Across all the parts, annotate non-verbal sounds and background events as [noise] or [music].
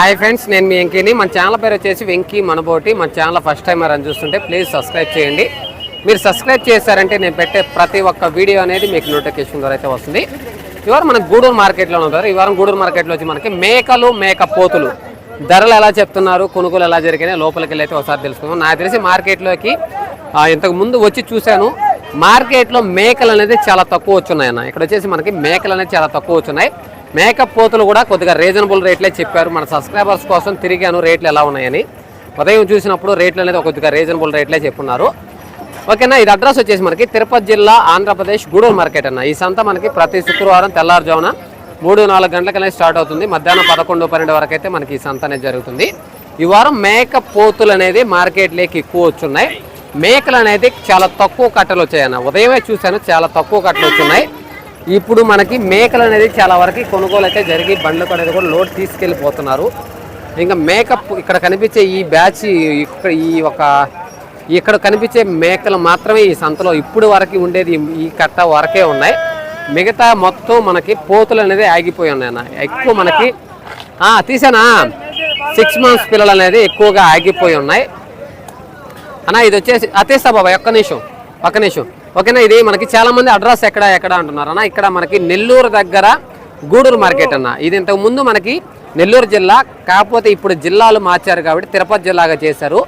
Hi friends నేను మీ వెంకీని. మన channel పేరు వచ్చేసి వెంకీ మనబోటి. మన ఛానల్ ఫస్ట్ టైం అని చూస్తుంటే ప్లీజ్ సబ్స్క్రైబ్ చేయండి. మీరు సబ్స్క్రైబ్ చేశారంటే నేను పెట్టే ప్రతి ఒక్క వీడియో అనేది మీకు నోటిఫికేషన్ ద్వారా అయితే వస్తుంది. ఇవాళ మనకు గూడూరు మార్కెట్లో ఉంటారు. ఈ వారం గూడూరు మార్కెట్లో వచ్చి మనకి మేకలు మేక పోతులు ధరలు ఎలా చెప్తున్నారు కొనుగోలు ఎలా జరిగినాయి లోపలికి వెళ్ళి అయితే ఒకసారి తెలుసుకుందాం. నాకు తెలిసి మార్కెట్లోకి ఇంతకు ముందు వచ్చి చూశాను. మార్కెట్లో మేకలు అనేది చాలా తక్కువ వచ్చున్నాయి అన్న ఇక్కడ వచ్చేసి మనకి మేకలు అనేది చాలా తక్కువ వచ్చున్నాయి మేకప్ పోతులు కూడా కొద్దిగా రీజనబుల్ రేట్లే చెప్పారు. మన సబ్స్క్రైబర్స్ కోసం తిరిగాను రేట్లు ఎలా ఉన్నాయని. ఉదయం చూసినప్పుడు రేట్లు అనేది కొద్దిగా రీజనబుల్ రేట్లే చెప్పున్నారు. ఓకేనా ఇది అడ్రస్ వచ్చేసి మనకి తిరుపతి జిల్లా ఆంధ్రప్రదేశ్ గూడూరు మార్కెట్ అన్న. ఈ సంత మనకి ప్రతి శుక్రవారం తెల్లారుజామున మూడు నాలుగు గంటలకనే స్టార్ట్ అవుతుంది. మధ్యాహ్నం పదకొండు పన్నెండు వరకు అయితే మనకి ఈ సంత అనేది జరుగుతుంది. ఈ వారం మేక పోతులు అనేది మార్కెట్లోకి ఎక్కువ వచ్చున్నాయి. మేకలు అనేది చాలా తక్కువ కట్టలు వచ్చాయన్న. ఉదయమే చూశాను చాలా తక్కువ కట్టలు వచ్చున్నాయి. ఇప్పుడు మనకి మేకలు అనేది చాలా వరకు కొనుగోలు అయితే జరిగి బండ్లకు అనేది కూడా లోడ్ తీసుకెళ్ళిపోతున్నారు. ఇంకా మేకప్ ఇక్కడ కనిపించే ఈ బ్యాచ్ ఇక్కడ ఈ ఒక ఇక్కడ కనిపించే మేకలు మాత్రమే ఈ సంతలో ఇప్పుడు వరకు ఉండేది ఈ- కట్ట వరకే ఉన్నాయి. మిగతా మొత్తం మనకి పోతులు అనేది ఆగిపోయి ఉన్నాయి అన్న. ఎక్కువ మనకి తీసానా? సిక్స్ మంత్స్ పిల్లలు అనేది ఎక్కువగా ఆగిపోయి ఉన్నాయి. అన్న ఇది వచ్చేసి అతీస్తా బాబాయ్ ఒక్క నిమిషం ఒక్క నిమిషం. ఓకేనా? ఇది మనకి చాలామంది అడ్రస్ ఎక్కడ ఎక్కడ అంటున్నారు అన్న? ఇక్కడ మనకి నెల్లూరు దగ్గర గూడూరు మార్కెట్ అన్న. ఇది ఇంతకు ముందు మనకి నెల్లూరు జిల్లా కాకపోతే ఇప్పుడు జిల్లాలు మార్చారు కాబట్టి తిరుపతి జిల్లాగా చేశారు.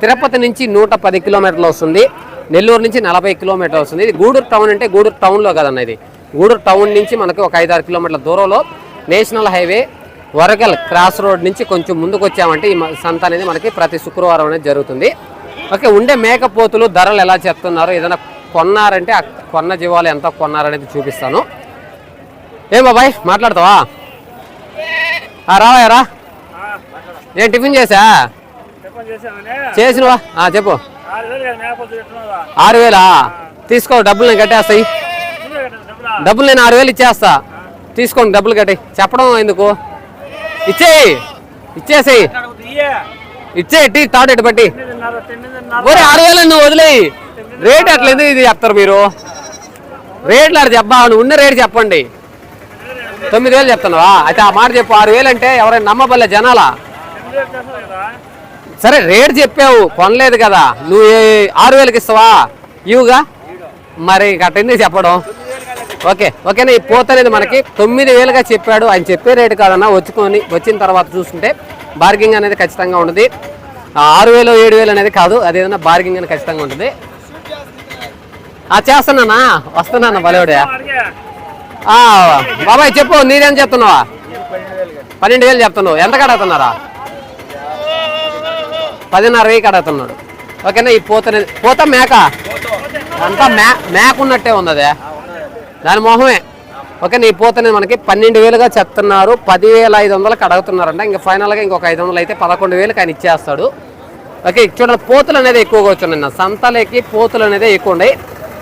తిరుపతి నుంచి నూట పది కిలోమీటర్లు వస్తుంది. నెల్లూరు నుంచి నలభై కిలోమీటర్లు వస్తుంది. ఇది గూడూరు టౌన్ అంటే గూడూరు టౌన్లో కదన్న ఇది. గూడూరు టౌన్ నుంచి మనకి ఒక ఐదారు కిలోమీటర్ల దూరంలో national highway Vargal cross road నుంచి కొంచెం ముందుకు వచ్చామంటే ఈ సంత అనేది మనకి ప్రతి శుక్రవారం అనేది జరుగుతుంది. ఓకే ఉండే మేకపోతులు ధరలు ఎలా చెప్తున్నారు? ఏదైనా కొన్నారంటే ఆ కొన్న జీవాలు ఎంత కొన్నారనేది చూపిస్తాను. ఏం బాబాయ్ మాట్లాడతావా? ఆ, రావయ్య రా. ఏం టిఫిన్ చేసా చేసినవా? చెప్పు. ఆరు వేలు? తీసుకో డబ్బులు నేను కట్టేస్తాయి. డబ్బులా నేను ఆరు వేలు ఇచ్చేస్తా. తీసుకోండి డబ్బులు కట్టి చెప్పడం ఎందుకు? ఇచ్చేయి. ఇచ్చేసేయి. ఇచ్చేయి టీ తాడు ఎటు బట్టి ఒరే ఆరు వేలు నువ్వు వదిలేయి. రేట్ అట్లేదు ఇది చెప్తారు మీరు? రేట్లు అది చెప్పా నువ్వు ఉన్న రేట్ చెప్పండి. తొమ్మిది వేలు చెప్తున్నావా? అయితే ఆ మాట చెప్పు ఆరు వేలు అంటే ఎవరైనా నమ్మబల్లే జనాలా. సరే రేట్ చెప్పావు కొనలేదు కదా. నువ్వు ఆరు వేలకి ఇస్తావా? ఇవుగా మరి కట్టింది చెప్పడం? ఓకే ఓకేనా? ఈ పోత అనేది మనకి తొమ్మిది వేలుగా చెప్పాడు. ఆయన చెప్పే రేటు కాదన్నా వచ్చుకొని వచ్చిన తర్వాత చూసుకుంటే బార్గింగ్ అనేది ఖచ్చితంగా ఉంటుంది ఆరు వేలు ఏడు వేలు అనేది కాదు. అదేదన్నా బార్గింగ్ అనేది ఖచ్చితంగా ఉంటుంది ఆ చేస్తున్నానా? వస్తున్నానా బలేవుడే? ఆ, బాబాయ్ చెప్పు నీరేం చెప్తున్నావా పన్నెండు వేలు చెప్తున్నావు. ఎంత కడుగుతున్నారా? పదిన్నర వెయ్యి కడుగుతున్నాడు. ఓకేనా ఈ పోత పోత మేక? అంతా మే మేక ఉన్నట్టే ఉంది దాని మొహమే. ఓకే నీ పోతనే మనకి పన్నెండు వేలుగా చెప్తున్నారు. పదివేల ఐదు వందలకు అడుగుతున్నారంట ఇంకా ఫైనల్గా ఇంకొక ఐదు వందలు అయితే పదకొండు వేలకు ఆయన ఇచ్చేస్తాడు. ఓకే చూడండి పోతులు అనేది ఎక్కువగా వచ్చున్నాయి. సంతలకి పోతులు అనేది ఎక్కువ ఉన్నాయి.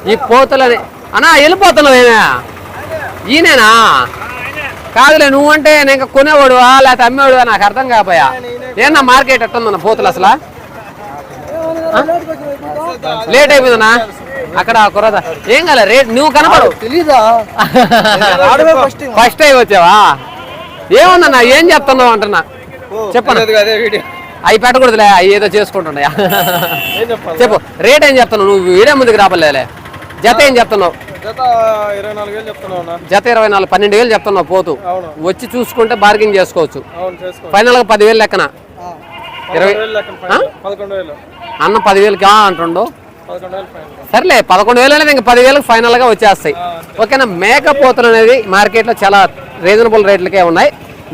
ఈ పోతులు అనే అన్నా వెళ్ళిపోతున్నావు ఏమే ఈయనేనా? కాదులే నువ్వంటే నేను ఇంకా కొనేవాడువా లేకపోతే అమ్మేవాడువా? నాకు అర్థం కాపోయా ఏనా మార్కెట్ ఎట్టుందన్న పోతులు అసలు? లేట్ అయిపోయిందన్నా? అక్కడ కురద ఏం కాలే రేట్ నువ్వు కనపడు. తెలీదా? [laughs] ఫస్ట్ టైం వచ్చావా? ఏమన్నా ఏం చెప్తున్నావు అంటున్నా? చెప్పను? అవి పెట్టకూడదులే అవి ఏదో చేసుకుంటున్నాయా చెప్పు రేట్ ఏం చెప్తున్నావు? నువ్వు వీడియో ముందుకు రాపలేలే జత ఏం చెప్తున్నావు? జత ఇరవై నాలుగు పన్నెండు వేలు చెప్తున్నావు పోతూ. వచ్చి చూసుకుంటే బార్గింగ్ చేసుకోవచ్చు. చేసుకో ఫైనల్గా పదివేలు లెక్కన? ఇరవై ఫైనల్. అన్న పదివేలకి ఆ అంటుండు ఫైనల్ సర్లే పదకొండు వేలు అనేది ఇంకా పదివేలకు ఫైనల్గా వచ్చేస్తాయి. ఓకేనా? మేకపోతులు అనేది మార్కెట్లో చాలా రీజనబుల్ రేట్లకే ఉన్నాయి.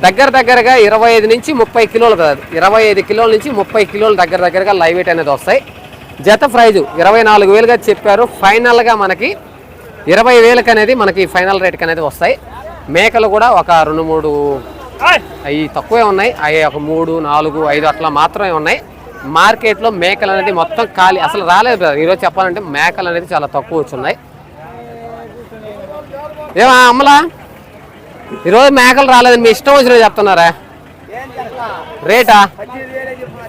దగ్గర దగ్గరగా ఇరవై ఐదు నుంచి ముప్పై కిలోలు కాదు ఇరవై ఐదు కిలోల నుంచి ముప్పై కిలోలు దగ్గర దగ్గరగా లైవ్ వెయిట్ అనేది వస్తాయి. జత ప్రైజు ఇరవై నాలుగు వేలుగా చెప్పారు. ఫైనల్గా మనకి ఇరవై వేలకు అనేది మనకి ఫైనల్ రేట్కి అనేది వస్తాయి. మేకలు కూడా ఒక రెండు మూడు అవి తక్కువే ఉన్నాయి. అవి ఒక మూడు నాలుగు ఐదు అట్లా మాత్రమే ఉన్నాయి. మార్కెట్లో మేకలు అనేది మొత్తం ఖాళీ అసలు రాలేదు ఈరోజు చెప్పాలంటే మేకలు అనేది చాలా తక్కువ వచ్చున్నాయి. ఏమా అమ్మలా ఈరోజు మేకలు రాలేదని మీ ఇష్టం వచ్చిన చెప్తున్నారా? రేటా?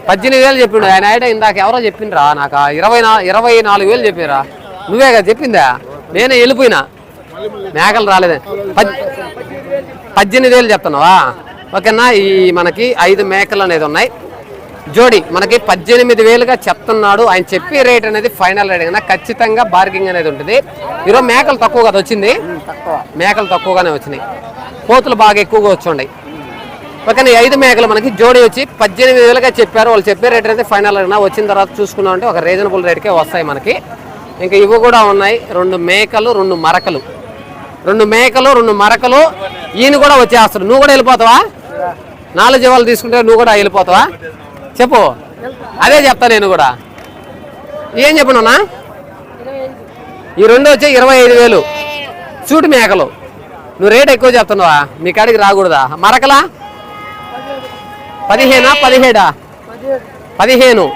పద్దెనిమిది వేలు చెప్పిండు. ఆయన ఐట ఇందాక ఎవరో చెప్పిండ్రా నాకు. ఇరవై ఇరవై నాలుగు వేలు చెప్పారా నువ్వే కదా చెప్పిందా? నేనే వెళ్ళిపోయినా. మేకలు రాలేదని పద్- పద్దెనిమిది వేలు చెప్తున్నావా? ఓకేనా? ఈ మనకి ఐదు మేకలు అనేది ఉన్నాయి. జోడి మనకి పద్దెనిమిది వేలుగా చెప్తున్నాడు. ఆయన చెప్పే రేట్ అనేది ఫైనల్ రేట్ కన్నా ఖచ్చితంగా బార్గింగ్ అనేది ఉంటుంది. ఈరోజు మేకలు తక్కువ కదా వచ్చింది? మేకలు తక్కువగానే వచ్చినాయి. కోతులు బాగా ఎక్కువగా వచ్చుండయి. ఓకేనా ఐదు మేకలు మనకి జోడి వచ్చి పద్దెనిమిది వేలుగా చెప్పారు. వాళ్ళు చెప్పే రేట్ అయితే ఫైనల్ అయినా వచ్చిన తర్వాత చూసుకున్నాం అంటే ఒక రీజనబుల్ రేట్కే వస్తాయి మనకి. ఇంకా ఇవి కూడా ఉన్నాయి. రెండు మేకలు రెండు మరకలు. రెండు మేకలు రెండు మరకలు. ఈయన కూడా వచ్చేస్తాడు. నువ్వు కూడా వెళ్ళిపోతావా? నాలుగు జీవాలు తీసుకుంటే నువ్వు కూడా వెళ్ళిపోతావా? చెప్పు. అదే చెప్తా నేను కూడా. ఏం చెప్పనున్నా ఈ రెండు వచ్చి ఇరవై ఐదు వేలు. సూటి మేకలు. నువ్వు రేట్ ఎక్కువ చెప్తున్నావా మీ కాడికి రాకూడదా? మరకలా? పదిహేనా? పదిహేడా? పదిహేను.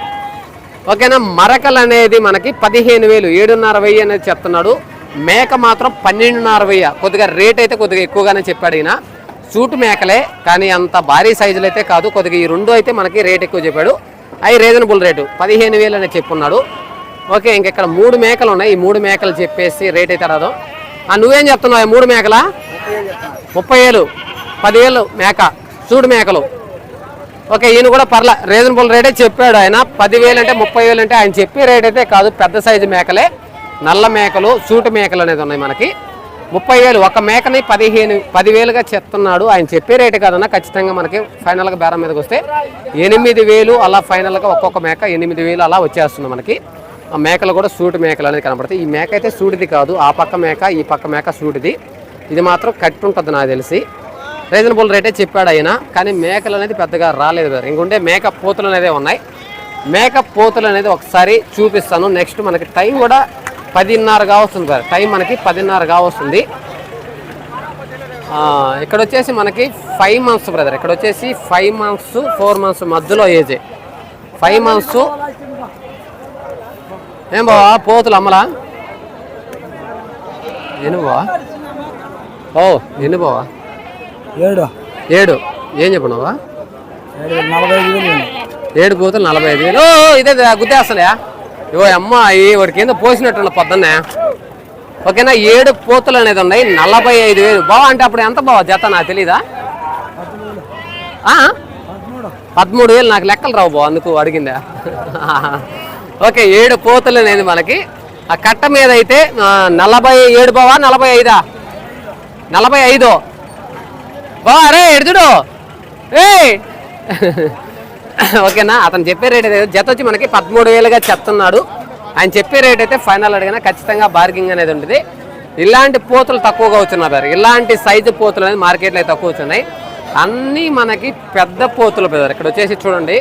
ఓకేనా? మరకలు అనేది మనకి పదిహేను వేలు. ఏడున్నర వెయ్యి అనేది చెప్తున్నాడు. మేక మాత్రం పన్నెండున్నర వెయ్యి. కొద్దిగా రేట్ అయితే కొద్దిగా ఎక్కువగానే చెప్పాడు ఈయన. సూటు మేకలే కానీ అంత భారీ సైజులు అయితే కాదు. కొద్దిగా ఈ రెండు అయితే మనకి రేట్ ఎక్కువ చెప్పాడు. అవి రీజనబుల్ రేటు. పదిహేను వేలు అని చెప్పున్నాడు. ఓకే ఇంక ఇక్కడ మూడు మేకలు ఉన్నాయి. ఈ మూడు మేకలు చెప్పేసి రేట్ అయితే రాదు. ఆ, నువ్వేం చెప్తున్నావు? మూడు మేకలా? ముప్పై వేలు. పదివేలు మేక. సూడు మేకలు. ఓకే ఈయన కూడా పర్ల రీజనబుల్ రేటే చెప్పాడు ఆయన. పదివేలు అంటే ముప్పై వేలు అంటే ఆయన చెప్పే రేట్ అయితే కాదు పెద్ద సైజు మేకలే. నల్ల మేకలు సూటు మేకలు అనేది ఉన్నాయి మనకి. ముప్పై వేలు ఒక మేకని పదిహేను పదివేలుగా చెప్తున్నాడు. ఆయన చెప్పే రేటు కాదన్నా ఖచ్చితంగా మనకి ఫైనల్గా బేరం మీదకి వస్తే ఎనిమిది వేలు అలా ఫైనల్గా ఒక్కొక్క మేక ఎనిమిది వేలు అలా వచ్చేస్తుంది మనకి. ఆ మేకలు కూడా సూటు మేకలు అనేది కనబడతాయి. ఈ మేక అయితే సూటిది కాదు. ఆ పక్క మేక ఈ పక్క మేక సూటిది. ఇది మాత్రం కట్టి ఉంటుంది నాకు తెలిసి. రీజనబుల్ రేటే చెప్పాడు ఆయన కానీ మేకలు అనేది పెద్దగా రాలేదు బ్రదర్. ఇంకుంటే మేకప్ పోతులు అనేది ఉన్నాయి. మేకప్ పోతులు అనేది ఒకసారి చూపిస్తాను. నెక్స్ట్ మనకి టైం కూడా పదిన్నరగా వస్తుంది బ్రదర్. టైం మనకి పదిన్నరగా వస్తుంది ఇక్కడ వచ్చేసి మనకి ఫైవ్ మంత్స్ బ్రదర్. ఇక్కడ వచ్చేసి ఫైవ్ మంత్స్ ఫోర్ మంత్స్ మధ్యలో ఏజే. Five months. ఏం బావా పోతులు అమ్మలా? ఎను బావా? ఓ ఎన్ని బావా? ఏడు. ఏడు. ఏం చెప్పినావా? ఏడు నలభై ఐదు వేలు ఏడు పోతులు నలభై ఐదు వేలు. ఓ, ఇదే గుద్దేస్తలే ఇవో అమ్మాయి వాడికి ఏందో పోసినట్టున్న పొద్దున్నే. ఓకేనా? ఏడు పోతులు అనేది ఉన్నాయి. నలభై ఐదు వేలు. బావా అంటే అప్పుడు ఎంత బావా జత? నాకు తెలీదా? పదమూడు. వేలు నాకు లెక్కలు రావు బావ అందుకు అడిగిందా? ఓకే ఏడు పోతులు అనేది మనకి ఆ కట్ట మీద అయితే నలభై ఏడు బావా నలభై ఐదా? నలభై ఐదు. బా అరే ఎడుచుడు ఏ ఓకేనా అతను చెప్పే రేట్ అయితే జత వచ్చి మనకి పదమూడు వేలుగా చెప్తున్నాడు. ఆయన చెప్పే రేట్ అయితే ఫైనల్ అడిగినా ఖచ్చితంగా బార్గింగ్ అనేది ఉంటుంది. ఇలాంటి పోతులు తక్కువగా వచ్చున్నాయి బ్రదర్. ఇలాంటి సైజు పోతులు అనేది మార్కెట్లో అయితే తక్కువ వచ్చున్నాయి అన్నీ మనకి పెద్ద పోతులు బ్రదర్. ఇక్కడ వచ్చేసి చూడండి.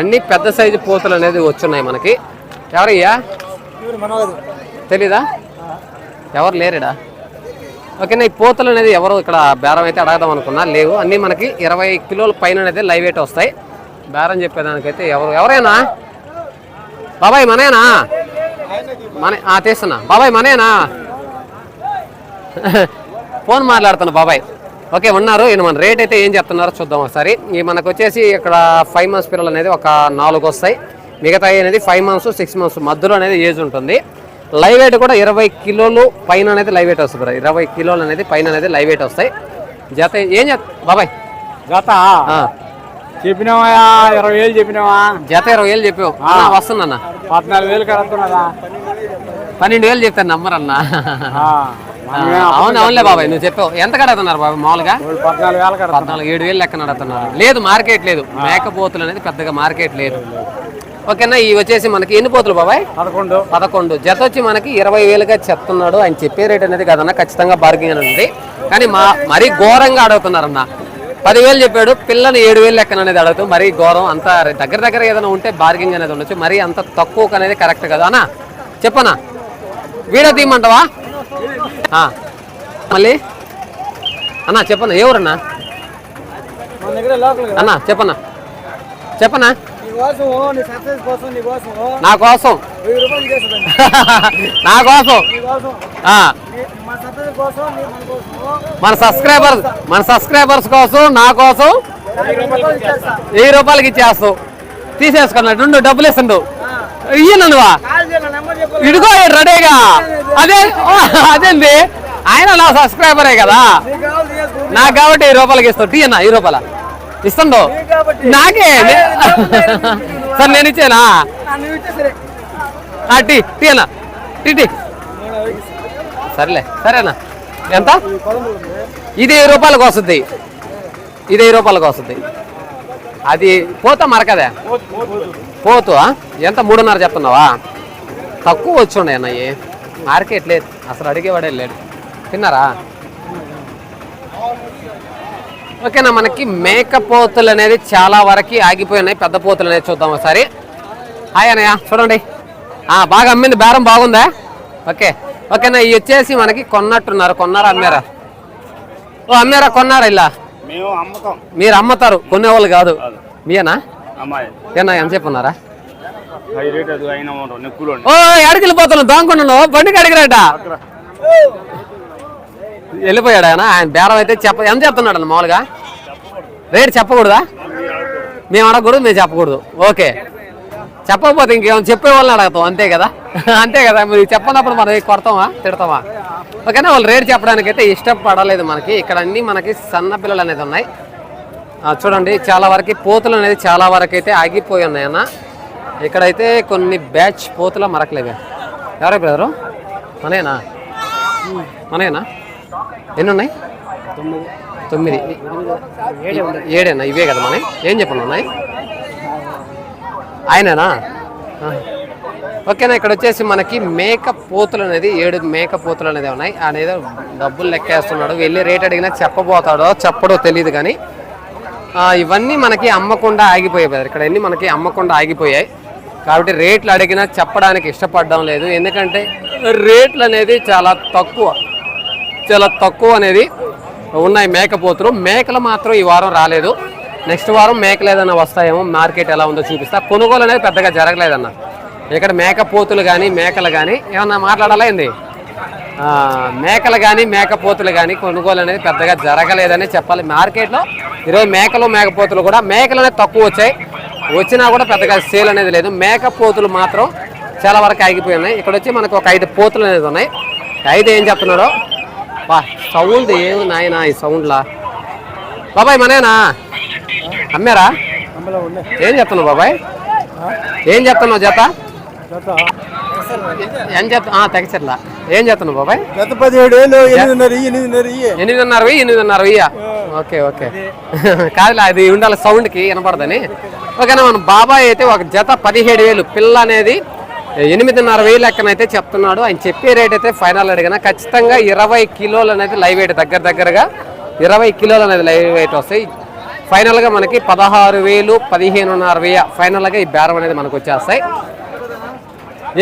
అన్ని పెద్ద సైజు పోతులు అనేది వచ్చున్నాయి మనకి. ఎవరయ్యా? తెలీదా? ఎవరు లేరుడా? ఓకేనా ఈ పోతలు అనేది ఎవరు ఇక్కడ బేరం అయితే అడగదాం అనుకున్నా లేవు. అన్నీ మనకి ఇరవై కిలోల పైన అనేది లైవ్ వెయిట్ వస్తాయి. బేరం చెప్పేదానికైతే ఎవరు ఎవరైనా? బాబాయ్ మనేనా మన ఆ, తీస్తున్నా. బాబాయ్ మనేనా [laughs] ఫోన్ మాట్లాడుతున్నా బాబాయ్. ఓకే ఉన్నారు. ఈయన మన రేట్ అయితే ఏం చెప్తున్నారో చూద్దాం ఒకసారి. ఈ మనకు వచ్చేసి ఇక్కడ ఫైవ్ మంత్స్ పిల్లలు అనేది ఒక నాలుగు వస్తాయి. మిగతా అనేది ఫైవ్ మంత్స్ సిక్స్ మంత్స్ మధ్యలో అనేది ఏజ్ ఉంటుంది. లైవ్ వెయిట్ కూడా ఇరవై కిలోలు పైన అనేది లైవ్ వెయిట్ వస్తుంది. ఇరవై కిలోలు అనేది పైన అనేది లైవ్ వెయిట్ వస్తాయి. జత ఏం చెప్ బాబాయ్. ఆ, చెప్పినావా? ఇరవై వేలు చెప్పినావా? జత ఇరవై వేలు చెప్పావు. వస్తున్నా పద్నాలుగు వేలు కడుతున్నారా? పన్నెండు వేలు చెప్తాను నంబర్ అన్న. ఆ, అవును అవునులే బాబాయ్ నువ్వు చెప్పావు. ఎంత కడుతున్నారు బాబాయ్ మామూలుగా? పద్నాలుగు ఏడు వేలు లెక్క నడుతున్నారు. లేదు మార్కెట్ లేదు. మేకపోతులు అనేది పెద్దగా మార్కెట్ లేదు. ఓకేనా ఈ వచ్చేసి మనకి ఎన్ని పోతులు బాబాయ్? పదకొండు. పదకొండు. జత వచ్చి మనకి ఇరవై వేలుగా చెప్తున్నాడు ఆయన చెప్పే రేట్ అనేది కదన్నా ఖచ్చితంగా బార్గింగ్ అని ఉంది. కానీ మా మరీ ఘోరంగా అడుగుతున్నారన్న. పదివేలు చెప్పాడు పిల్లని ఏడు వేలు లెక్కన అనేది అడుగుతూ మరీ ఘోరం అంత దగ్గర దగ్గర ఏదైనా ఉంటే బార్గింగ్ అనేది ఉండొచ్చు మరీ అంత తక్కువకు అనేది కరెక్ట్ కదా. అన్న చెప్పనా? వీడియో తీయమంటావా. మళ్ళీ? అన్నా చెప్పన్నా ఎవరన్నా? అన్నా చెప్పన్నా చెప్పన్నా నీ [laughs] కోసం నీ కోసం. మన సబ్స్క్రైబర్స్ మన సబ్స్క్రైబర్స్ కోసం నా కోసం వెయ్యి రూపాయలకి ఇచ్చేస్తావు తీసేసుకున్నాడు రెండు డబ్బులు ఇస్తుండు. చెప్పు. ఇడుగో రెడీగా? అదే అదేంది? ఆయన నా సబ్స్క్రైబరే కదా. నాకు కాబట్టి ఈ రూపాయలకి ఇస్తావు టీ అన్న ఈ రూపాయల. ఇస్తుండో. నాకే? [laughs] సార్ నేను ఇచ్చానా? ఆ, టీ టీ అన్న. Tea tea. సరేలే సరేనా. ఎంత? ఇది వెయ్యి రూపాయలకు వస్తుంది ఇది వెయ్యి రూపాయలకు వస్తుంది అది పోతా మరకదే? పోతు ఎంత? మూడున్నర చెప్తున్నావా? తక్కువ వచ్చి ఉన్నాయి మార్కెట్ లేదు. అసలు అడిగేవాడే లేడు. తిన్నారా? ఓకేనా మనకి మేకపోతులు అనేది చాలా వరకు ఆగిపోయినాయి పెద్ద పోతులు అనేది చూద్దాం ఒకసారి. హాయ్ అన్నయ్య. చూడండి. ఆ, బాగా అమ్మింది. బేరం బాగుందా? ఓకే. ఓకేనా ఇవి వచ్చేసి మనకి కొన్నట్టున్నారు. కొన్నారా అమ్మారా? ఓ అమ్మారా కొన్నారా ఇలా? మీరు అమ్ముతారు. కొనేవాళ్ళు కాదు. మీనా అమ్మాయి. ఏనా ఎంత చెప్పున్నారా హై రేట్ అది అయినా నెక్కులు ఓ ఎక్కడికి వెళ్ళిపోతున్నావు. దొంగకున్నాను బండికి అడిగిరాట. వెళ్ళిపోయాడు ఆయన. ఆయన బేరం అయితే చెప్ప ఎంత చెప్తున్నాడు అన్న మామూలుగా? రేట్ చెప్పకూడదా? మేము అడగకూడదు మేము చెప్పకూడదు. ఓకే. చెప్పకపోతే ఇంకేమైనా చెప్పే వాళ్ళని అడగతాం అంతే కదా? అంతే కదా మీరు చెప్పనప్పుడు మనం కొడతామా? తిడతామా? ఓకేనా? వాళ్ళు రేట్ చెప్పడానికి అయితే ఇష్టపడలేదు మనకి. ఇక్కడ అన్నీ మనకి సన్న పిల్లలు అనేది ఉన్నాయి. చూడండి చాలా వరకు పోతులు అనేది చాలా వరకు అయితే ఆగిపోయి ఉన్నాయన్న ఇక్కడైతే కొన్ని బ్యాచ్ పోతుల మరకలేవే ఎవరే బ్రదరు? మనేనా మనేనా ఎన్ని ఉన్నాయి తొమ్మిది. ఏడేనా? ఇవే కదా మన ఏం చెప్పండి ఉన్నాయి ఆయనేనా. ఓకేనా ఇక్కడ వచ్చేసి మనకి మేక పోతులు అనేది ఏడు మేక పోతులు అనేది ఉన్నాయి. అనేది డబ్బులు లెక్కేస్తున్నాడు. వెళ్ళి రేట్ అడిగినా చెప్పబోతాడో చెప్పడో తెలియదు కానీ ఇవన్నీ మనకి అమ్మకుండా ఆగిపోయాయి. ఇక్కడ అన్ని మనకి అమ్మకుండా ఆగిపోయాయి. కాబట్టి రేట్లు అడిగినా చెప్పడానికి ఇష్టపడడం లేదు. ఎందుకంటే రేట్లు అనేది చాలా తక్కువ. చాలా తక్కువ అనేది ఉన్నాయి మేకపోతులు. మేకలు మాత్రం ఈ వారం రాలేదు. నెక్స్ట్ వారం మేకలు ఏదైనా వస్తాయేమో మార్కెట్ ఎలా ఉందో చూపిస్తా. కొనుగోలు అనేది పెద్దగా జరగలేదన్న. ఇక్కడ మేకపోతులు కానీ మేకలు కానీ ఏమన్నా మాట్లాడాలా ఏంది? మేకలు కానీ మేకపోతులు కానీ కొనుగోలు అనేది పెద్దగా జరగలేదని చెప్పాలి. మార్కెట్లో ఈరోజు మేకలు మేకపోతులు కూడా మేకలు అనేది తక్కువ వచ్చాయి. వచ్చినా కూడా పెద్దగా సేల్ అనేది లేదు. మేకపోతులు మాత్రం చాలా వరకు ఆగిపోయి ఉన్నాయి. ఇక్కడ వచ్చి మనకు ఒక ఐదు పోతులు అనేది ఉన్నాయి. ఐదు ఏం చెప్తున్నారో బా సౌండ్ ఏమి నాయనా ఈ సౌండ్లా? బాబాయ్ మనేనా? అమ్మారా? ఏం చెప్తున్నావు బాబాయ్? ఏం చెప్తున్నావు జత? ఏం చెప్తా తెగచర్లా. ఏం చెప్తున్నావు బాబాయ్? గత పదిహేడు వేలు ఎనిమిదిన్నర ఎనిమిదిన్నర ఇయ్యి. ఎనిమిదిన్నర వెయ్యి ఎనిమిదిన్నర వెయ్యి ఓకే ఓకే. కాదులే అది ఉండాలి సౌండ్కి వినపడదని. ఓకేనా మన బాబాయ్ అయితే ఒక జత పదిహేడు వేలు. పిల్ల అనేది ఎనిమిదిన్నర వేలు లెక్కనైతే చెప్తున్నాడు. ఆయన చెప్పే రేట్ అయితే ఫైనల్ అడిగిన. ఖచ్చితంగా ఇరవై కిలోలు అనేది లైవ్ వెయిట్ దగ్గర దగ్గరగా ఇరవై కిలోలు అనేది లైవ్ వెయిట్ వస్తాయి. ఫైనల్గా మనకి పదహారు వేలు పదిహేనున్నర వెయ్యి ఫైనల్గా ఈ బేరం అనేది మనకు వచ్చేస్తాయి.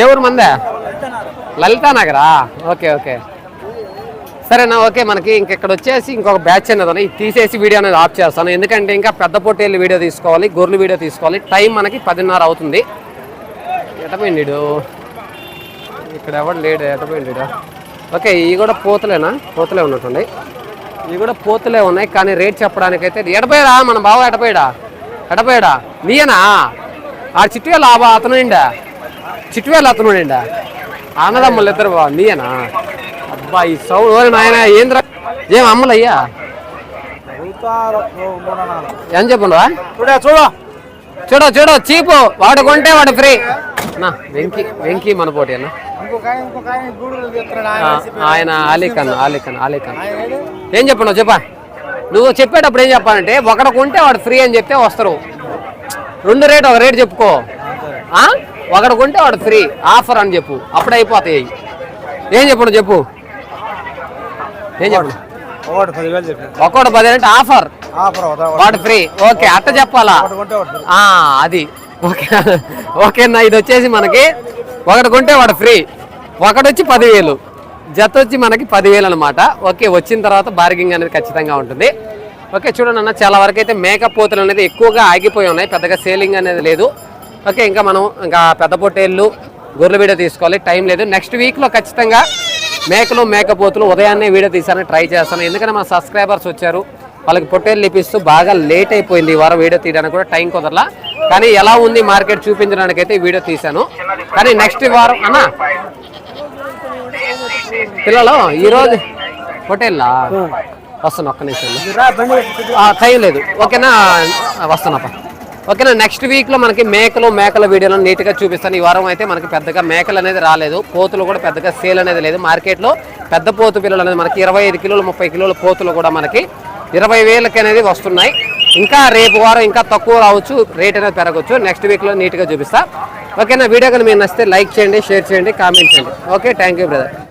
ఏ ఊరు మందే? లలితా నగరా? Okay okay. సరేనా ఓకే మనకి ఇంకెక్కడ వచ్చేసి ఇంకొక బ్యాచ్ అనేది తీసేసి వీడియో అనేది ఆఫ్ చేస్తాను. ఎందుకంటే ఇంకా పెద్ద పొట్టేళ్ళు వీడియో తీసుకోవాలి గొర్రెలు వీడియో తీసుకోవాలి. టైం మనకి పదిన్నర అవుతుంది. ఎటపోయింది వీడు? ఇక్కడ ఎవడు లేడు ఎటపోయింది వీడు? ఓకే ఇవి కూడా పోతలేనా? పోతలే ఉన్నట్టుండి. ఇవి కూడా పోతులే ఉన్నాయి కానీ రేట్ చెప్పడానికైతే ఎడపోయాడా మన బావ ఎడపోయాడా ఎడపోయాడా నీయనా? ఆ చిట్టువేలు ఆ అతను నిండా? చిట్టువేలు అతను నిండా? అన్నదమ్ములు ఇద్దరు బావ నీయనా? అబ్బా ఈ సౌండ్ ఓరి నాయన ఏంద్ర? ఏం అమ్మలయ్యా? ఏం చెప్పండి చూడే. చూడు చూడు చీపు. వాడు కొంటే వాడు ఫ్రీ నా వెంకీ వెంకీ మన పోటీ అన్న. ఆయన ఆలిఖాన్ ఆలిఖాన్ ఆలిఖాన్. ఏం చెప్పను చెప్పా. నువ్వు చెప్పేటప్పుడు ఏం చెప్పాలంటే ఒకడు కొంటే వాడు ఫ్రీ అని చెప్తే వస్తారు. రెండు రేట్ ఒక రేట్ చెప్పుకో? ఒకడు కొంటే వాడు ఫ్రీ ఆఫర్ అని చెప్పు. అప్పుడు అయిపోతాయి. ఏం చెప్పను చెప్పు. ఏం చెప్పను? ఒకటి పదివేలు చెప్పాను. అంటే ఆఫర్? ఆఫర్ వాడు ఫ్రీ. ఓకే అట్ట చెప్పాలా? ఒకటి అది. ఓకే ఓకేనా ఇది వచ్చేసి మనకి ఒకటి కొంటే వాడు ఫ్రీ. ఒకటి వచ్చి పదివేలు. జత వచ్చి మనకి పదివేలు అనమాట ఓకే వచ్చిన తర్వాత బార్గింగ్ అనేది ఖచ్చితంగా ఉంటుంది. ఓకే చూడండి అన్న చాలా వరకు అయితే మేకప్ పోతులు అనేది ఎక్కువగా ఆగిపోయి ఉన్నాయి. పెద్దగా సేలింగ్ అనేది లేదు. ఓకే ఇంకా మనం ఇంకా పెద్ద పొట్టేళ్ళు గొర్రెల వీడియో తీసుకోవాలి. టైం లేదు. నెక్స్ట్ వీక్లో ఖచ్చితంగా మేకలు మేకపోతులు ఉదయాన్నే వీడియో తీసాను ట్రై చేస్తాను. ఎందుకంటే మన సబ్స్క్రైబర్స్ వచ్చారు వాళ్ళకి పొట్టేలు లిపిస్తూ బాగా లేట్ అయిపోయింది ఈ వారం వీడియో తీయడానికి కూడా టైం కుదరలా. కానీ ఎలా ఉంది మార్కెట్ చూపించడానికి అయితే వీడియో తీశాను. కానీ నెక్స్ట్ వారం అన్న పిల్లలు ఈరోజు పొట్టేళ్ళా? వస్తున్నా ఒక్క నిమిషం. టైం లేదు. ఓకేనా? వస్తున్నాపా ఓకేనా నెక్స్ట్ వీక్లో మనకి మేకలు మేకల వీడియోలను నీట్గా చూపిస్తాను. ఈ వారం అయితే మనకి పెద్దగా మేకలు అనేది రాలేదు. పోతులు కూడా పెద్దగా సేల్ అనేది లేదు. మార్కెట్లో పెద్ద పోతు పిల్లలు అనేది మనకి ఇరవై ఐదు కిలోలు ముప్పై కిలోల పోతులు కూడా మనకి ఇరవై వేలకి అనేది వస్తున్నాయి. ఇంకా రేపు వారం ఇంకా తక్కువ రావచ్చు రేట్ అనేది పెరగవచ్చు నెక్స్ట్ వీక్లో నీట్గా చూపిస్తా. ఓకేనా వీడియో కానీ మీరు నచ్చితే లైక్ చేయండి షేర్ చేయండి కామెంట్ చేయండి. Okay thank you brother